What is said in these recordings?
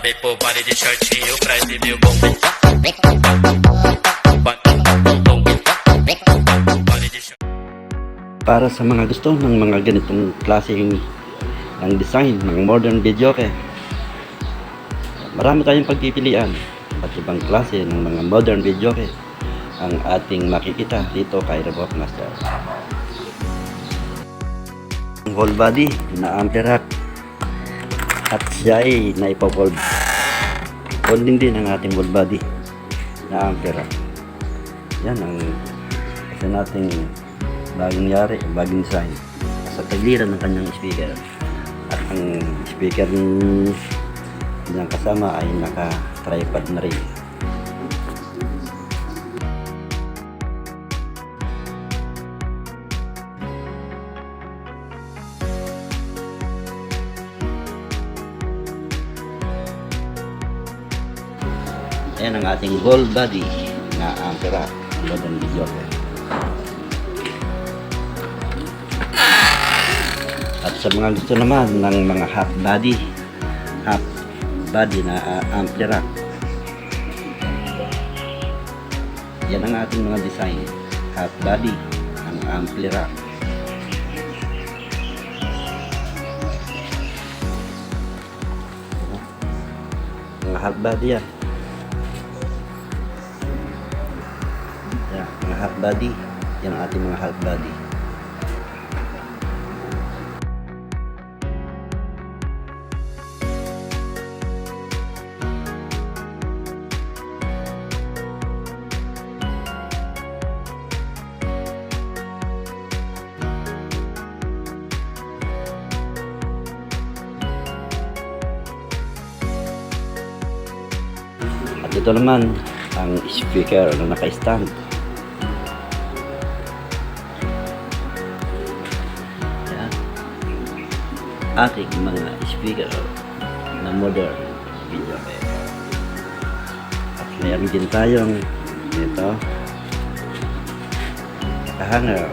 Avec pour parler des church, au Christ, vieux bons. para sa mga gusto ng mga ganitong klaseng ng design ng modern video ke marami tayong pagpipilian. At ibang klase ng mga modern video ke ang ating makikita dito kay Remote Master. Ang whole body na amperak at siya ay naipovolve holding din ang ating whole body na amperak yan ang isa nating bagong yari, bagong design sa tagliran ng kanyang speaker. At ang speaker niyang kasama ay naka tripod na rin Ayan ang ating whole body na ampera ang modern video At sa mga gusto naman ng mga half body, half body na uh, ampli rack. Yan ang ating mga design. Half body, ang ampli rack. Mga half body yan. Half body. Yan ang ating mga half body. At ito naman ang speaker na naka-stand. Ating mga speaker na modern video player. At mayroon din tayong ito nakahanger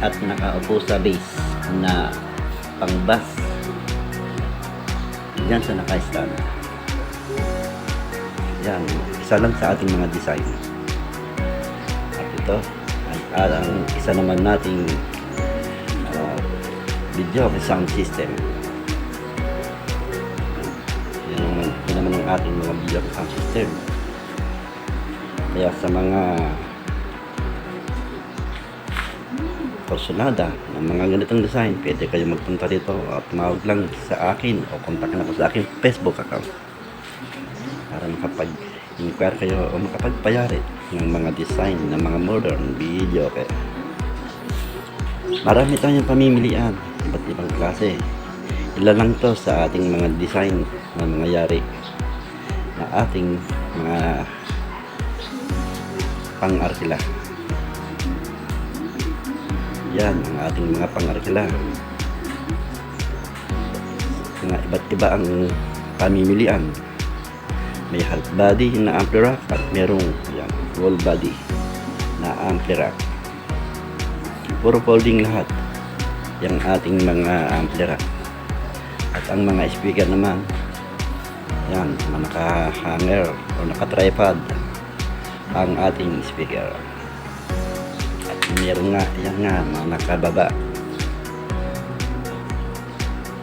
at nakaupo sa base na pang bass yan sa naka-stand. Yan, isa lang sa ating mga design. At ito, ang isa naman nating video ke sound system. Yan naman, yan naman ang ating mga video ke sound system. Kaya sa mga personada ng mga ganitong design, pwede kayo magpunta dito at tumawag lang sa akin o kontakin ako sa aking Facebook account para makapag-inquire kayo o makapagpayari ng mga design ng mga modern video kaya marami tayong pamimilian iba't ibang klase. Ilan lang to sa ating mga design na mga yari na ating mga pang-arkila. Yan ang ating mga pang-arkila. Mga iba't iba ang pamimilian. May half body na ampli rack at merong yan, whole body na ampli rack. Puro folding lahat yung ating mga ampli rack at ang mga speaker naman yan na naka-hanger o naka-tripod ang ating speaker at meron nga yan nga mga nakababa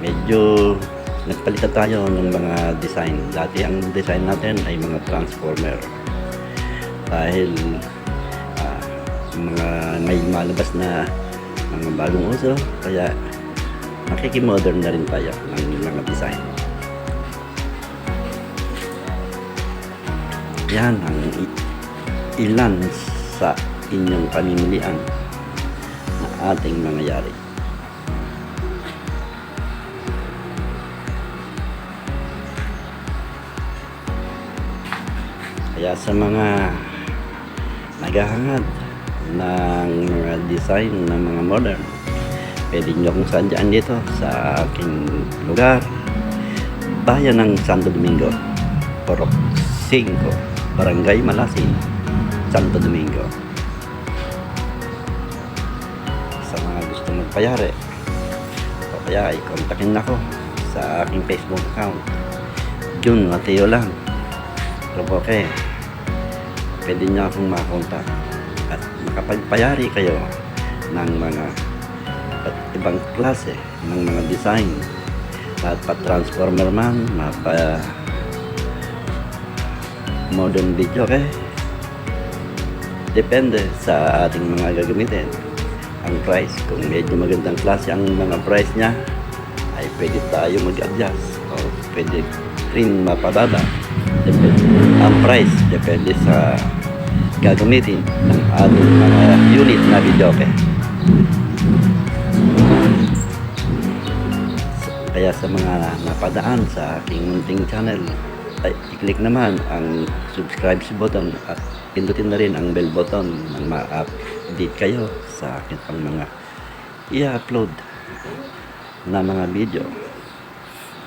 medyo nagpalitan tayo ng mga design. Dati ang design natin ay mga transformer. Dahil ah, mga may malabas na mga bagong uso, kaya makikimodern na rin tayo ng mga design. Yan ang ilan sa inyong pamimilian na ating mga yari. Kaya sa mga naghahangad ng mga design ng mga modern, pwede nyo kung saan dyan dito sa aking lugar. Bayan ng Santo Domingo, Porok 5, Barangay Malasin, Santo Domingo. Sa mga gusto magpayari, o kaya ay kontakin ako sa aking Facebook account June Mateo lang. Okay. Pwede niyo akong makontak at makapagpayari kayo ng mga at ibang klase ng mga design. At pa transformer man mapa modern video okay? Depende sa ating mga gagamitin. Ang price kung medyo magandang klase ang mga price niya ay pwede tayo mag-adjust o pwede rin mapababa depende. Ang price depende sa gagamitin ng ating mga unit na video okay? Kaya sa mga napadaan sa aking munting channel, ay i-click naman ang subscribe button at pindutin na rin ang bell button nang ma-update kayo sa akin pang mga i-upload na mga video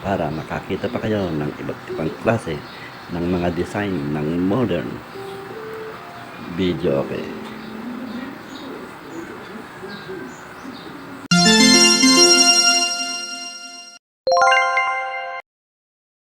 para makakita pa kayo ng iba't ibang klase ng mga design ng modern video okay